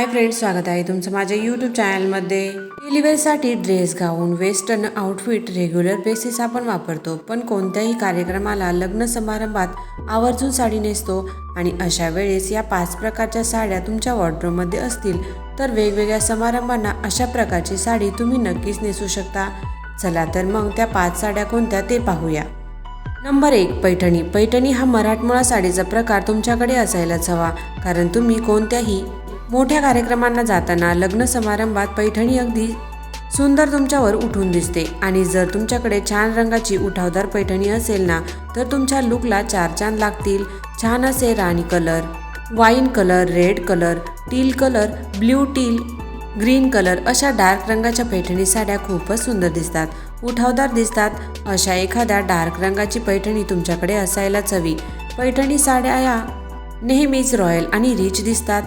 Hi friends स्वागत आहे तुमचं माझ्या यूट्यूब चॅनलमध्ये डिलिव्हरीसाठी dress gown western outfit regular basis आपण वापरतो पण कोणत्याही कार्यक्रमाला लग्न समारंभात आवर्जून साडी नेसतो आणि अशा वेळेस या पाच प्रकारच्या साड्या तुमच्या वॉर्ड्रोबमध्ये असतील तर वेगवेगळ्या समारंभांना अशा प्रकारची साडी तुम्ही नक्कीच नेसू शकता. चला तर मग त्या पाच साड्या कोणत्या ते पाहूया. नंबर एक पैठणी. पैठणी हा मराठमोळा साडीचा प्रकार तुमच्याकडे असायलाच हवा कारण तुम्ही कोणत्याही मोठ्या कार्यक्रमांना जाताना लग्न समारंभात पैठणी अगदी सुंदर तुमच्यावर उठून दिसते. आणि जर तुमच्याकडे छान रंगाची उठावदार पैठणी असेल ना तर तुमच्या लुकला चार चांद लागतील. छान असे राणी colour wine colour red colour teal colour blue teal green colour अशा डार्क रंगाच्या पैठणी साड्या खूपच सुंदर दिसतात. उठावदार दिसतात अशा एखाद्या डार्क रंगाची पैठणी तुमच्याकडे असायलाच हवी. पैठणी साड्या या नेहमीच रॉयल आणि रिच दिसतात.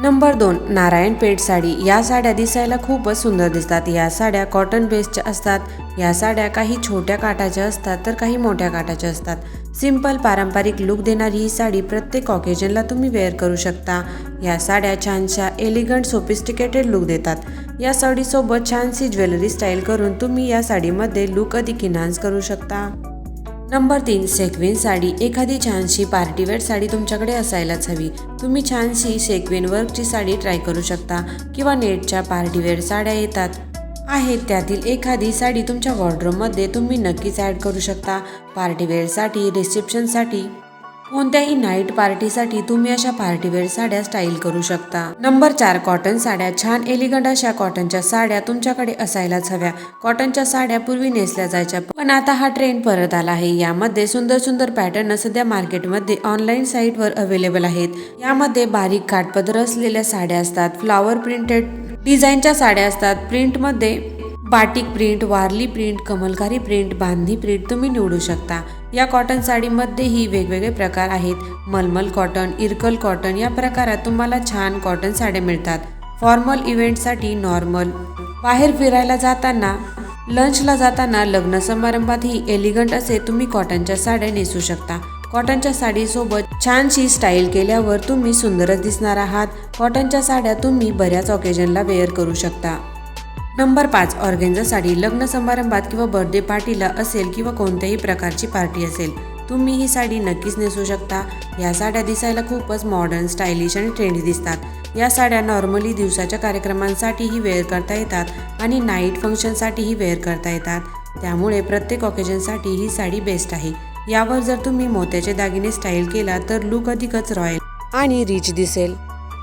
नंबर दोन नारायण पेठ साडी. या साड्या दिसायला खूपच सुंदर दिसतात. या साड्या कॉटन बेस्डच्या असतात. या साड्या काही छोट्या काठाच्या असतात तर काही मोठ्या काठाच्या असतात. सिंपल पारंपरिक लुक देणारी ही साडी प्रत्येक ऑकेजनला तुम्ही वेअर करू शकता. या साड्या छानशा एलिगंट सोफिस्टिकेटेड लुक देतात. या साडीसोबत छानशी ज्वेलरी स्टाईल करून तुम्ही या साडीमध्ये लुक अधिक इन्हान्स करू शकता. नंबर तीन सेक्वेन साडी. एखादी छानशी पार्टीवेअर साडी तुमच्याकडे असायलाच हवी. तुम्ही छानशी सेक्वेन वर्कची साडी ट्राय करू शकता किंवा नेटच्या पार्टीवेअर साड्या येतात. आहेत त्यातील एखादी साडी तुमच्या वॉर्ड्रोबमध्ये तुम्ही नक्कीच ॲड करू शकता. पार्टीवेअरसाठी रिसेप्शनसाठी कोणत्याही नाईट पार्टीसाठी तुम्ही अशा पार्टीवेअर साड्या स्टाईल करू शकता. नंबर चार कॉटन साड्या. छान एलिगंट अशा कॉटनच्या साड्या तुमच्याकडे असायलाच हव्या. कॉटनच्या साड्या पूर्वी नेसल्या जायच्या पण आता हा ट्रेंड परत आला आहे. यामध्ये सुंदर सुंदर पॅटर्न सध्या मार्केटमध्ये ऑनलाईन साईटवर अवेलेबल आहेत. यामध्ये बारीक काठपदर असलेल्या साड्या असतात फ्लावर प्रिंटेड डिझाईनच्या साड्या असतात. प्रिंटमध्ये batik print Warli print Kalamkari print Bandhani print तुम्ही निवडू शकता. या कॉटन साडीमध्येही वेगवेगळे प्रकार आहेत. मलमल कॉटन इरकल कॉटन या प्रकारात तुम्हाला छान कॉटन साड्या मिळतात. फॉर्मल इव्हेंटसाठी नॉर्मल. बाहेर फिरायला जाताना लंचला जाताना लग्न समारंभातही एलिगंट असे तुम्ही कॉटनच्या साड्या नेसू शकता. कॉटनच्या साडीसोबत छानशी स्टाईल केल्यावर तुम्ही सुंदरच दिसणार आहात. कॉटनच्या साड्या तुम्ही बऱ्याच ऑकेजनला वेअर करू शकता. नंबर पाच ऑर्गेन्झा साडी लग्न समारंभात किंवा बर्थडे पार्टीला असेल किंवा कोणत्याही प्रकारची पार्टी असेल तुम्ही ही साडी नक्कीच नेसू शकता. या साड्या दिसायला खूपच मॉडर्न स्टायलिश आणि ट्रेंडी दिसतात. या साड्या नॉर्मली दिवसाच्या कार्यक्रमांसाठीही वेअर करता येतात आणि नाईट फंक्शनसाठीही वेअर करता येतात. त्यामुळे प्रत्येक ऑकेजनसाठी ही साडी बेस्ट आहे. यावर जर तुम्ही मोत्याचे दागिने स्टाईल केला तर लुक अधिकच रॉयल आणि रिच दिसेल.